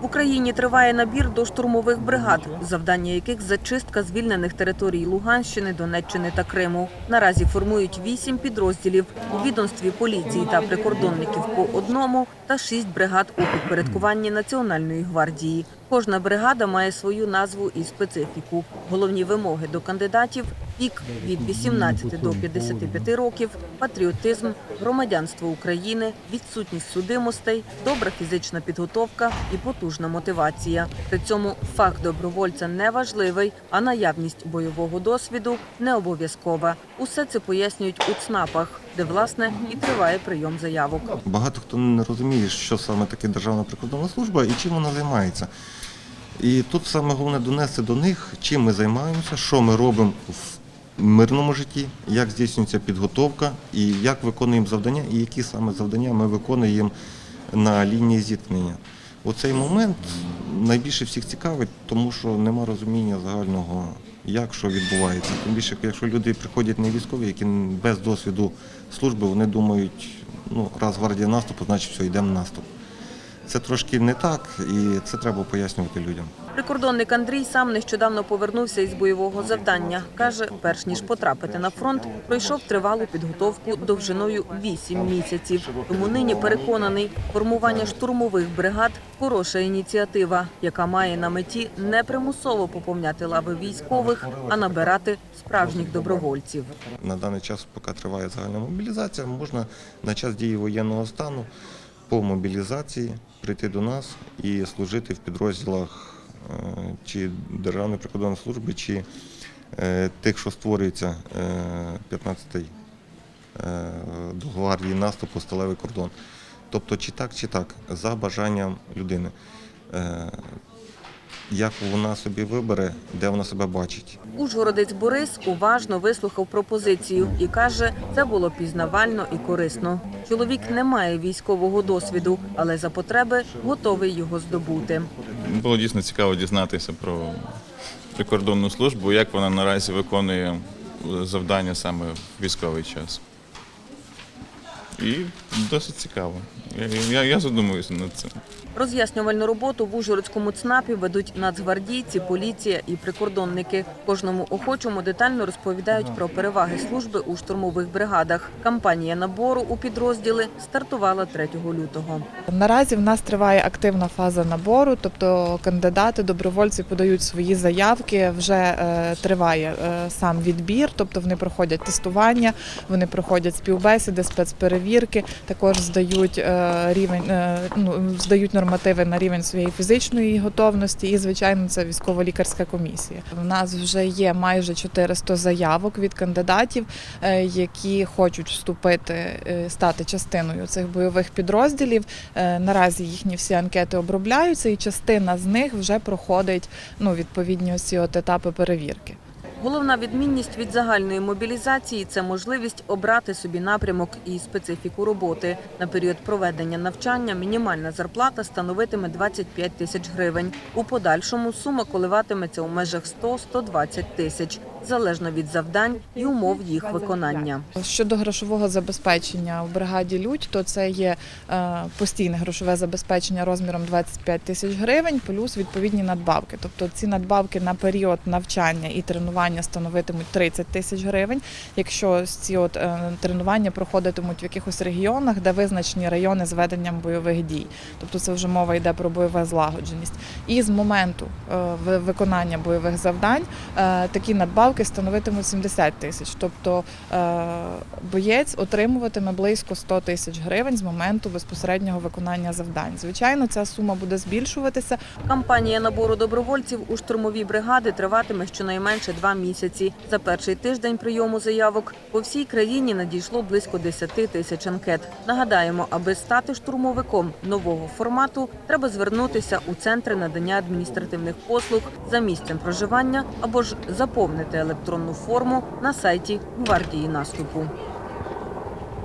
В Україні триває набір до штурмових бригад, завдання яких зачистка звільнених територій Луганщини, Донеччини та Криму. Наразі формують вісім підрозділів у відомстві поліції та прикордонників по одному та шість бригад у підпорядкуванні Національної гвардії. Кожна бригада має свою назву і специфіку. Головні вимоги до кандидатів вік від 18 до 55 років, патріотизм, громадянство України, відсутність судимостей, добра фізична підготовка і потужна мотивація. При цьому факт добровольця не важливий, а наявність бойового досвіду не обов'язкова. Усе це пояснюють у ЦНАПах, де власне і триває прийом заявок. Багато хто не розуміє, що саме таке Державна прикордонна служба і чим вона займається. І тут саме головне донести до них, чим ми займаємося, що ми робимо в мирному житті, як здійснюється підготовка і як виконуємо завдання, і які саме завдання ми виконуємо на лінії зіткнення. Оцей момент найбільше всіх цікавить, тому що нема розуміння загального, як що відбувається. Тим більше, якщо люди приходять не військові, які без досвіду служби, вони думають, ну раз гвардія наступу, значить все, йдемо наступ. Це трошки не так, і це треба пояснювати людям. Прикордонник Андрій сам нещодавно повернувся із бойового завдання. Каже, перш ніж потрапити на фронт, пройшов тривалу підготовку довжиною 8 місяців. Тому нині переконаний, формування штурмових бригад хороша ініціатива, яка має на меті не примусово поповняти лави військових, а набирати справжніх добровольців. На даний час, поки триває загальна мобілізація, можна на час дії воєнного стану по мобілізації прийти до нас і служити в підрозділах е, чи Державної прикордонної служби, чи е, тих, що створюється 15-й е, до гвардії наступу сталевий кордон. Тобто чи так, чи так, за бажанням людини. Як вона собі вибере, де вона себе бачить. Ужгородець Борис уважно вислухав пропозицію і каже, це було пізнавально і корисно. Чоловік не має військового досвіду, але за потреби готовий його здобути. Було дійсно цікаво дізнатися про прикордонну службу, як вона наразі виконує завдання саме в військовий час. І досить цікаво. Я, я, я задумуюся над цим. Роз'яснювальну роботу в Ужгородському ЦНАПі ведуть нацгвардійці, поліція і прикордонники. Кожному охочому детально розповідають про переваги служби у штурмових бригадах. Кампанія набору у підрозділи стартувала 3 лютого. Наразі в нас триває активна фаза набору, тобто кандидати, добровольці подають свої заявки. Вже е, триває е, сам відбір, тобто вони проходять тестування, вони проходять співбесіди, спецперевірки, також здають е, рівень, е, ну здають нормативи на рівень своєї фізичної готовності, і звичайно, це військово-лікарська комісія. У нас вже є майже 400 заявок від кандидатів, е, які хочуть вступити, стати частиною цих бойових підрозділів. Наразі їхні всі анкети обробляються, і частина з них вже проходить ну, відповідні ці от етапи перевірки. Головна відмінність від загальної мобілізації це можливість обрати собі напрямок і специфіку роботи. На період проведення навчання мінімальна зарплата становитиме 25 тисяч гривень. У подальшому сума коливатиметься у межах 100-120 тисяч, залежно від завдань і умов їх виконання. Щодо грошового забезпечення в бригаді Людь, то це є е, постійне грошове забезпечення розміром 25 тисяч гривень, плюс відповідні надбавки. Тобто ці надбавки на період навчання і тренування становитимуть 30 тисяч гривень. Якщо ці от е, тренування проходитимуть в якихось регіонах, де визначені райони з веденням бойових дій, тобто це вже мова йде про бойову злагодженість. І з моменту е, виконання бойових завдань такі надбавки становитимуть 70 тисяч. Тобто е, боєць отримуватиме близько 100 тисяч гривень з моменту безпосереднього виконання завдань. Звичайно, ця сума буде збільшуватися. Кампанія набору добровольців у штурмові бригади триватиме щонайменше два місяці. За перший тиждень прийому заявок по всій країні надійшло близько 10 тисяч анкет. Нагадаємо, аби стати штурмовиком нового формату, треба звернутися у центри надання адміністративних послуг за місцем проживання або ж заповнити електронну форму на сайті гвардії наступу.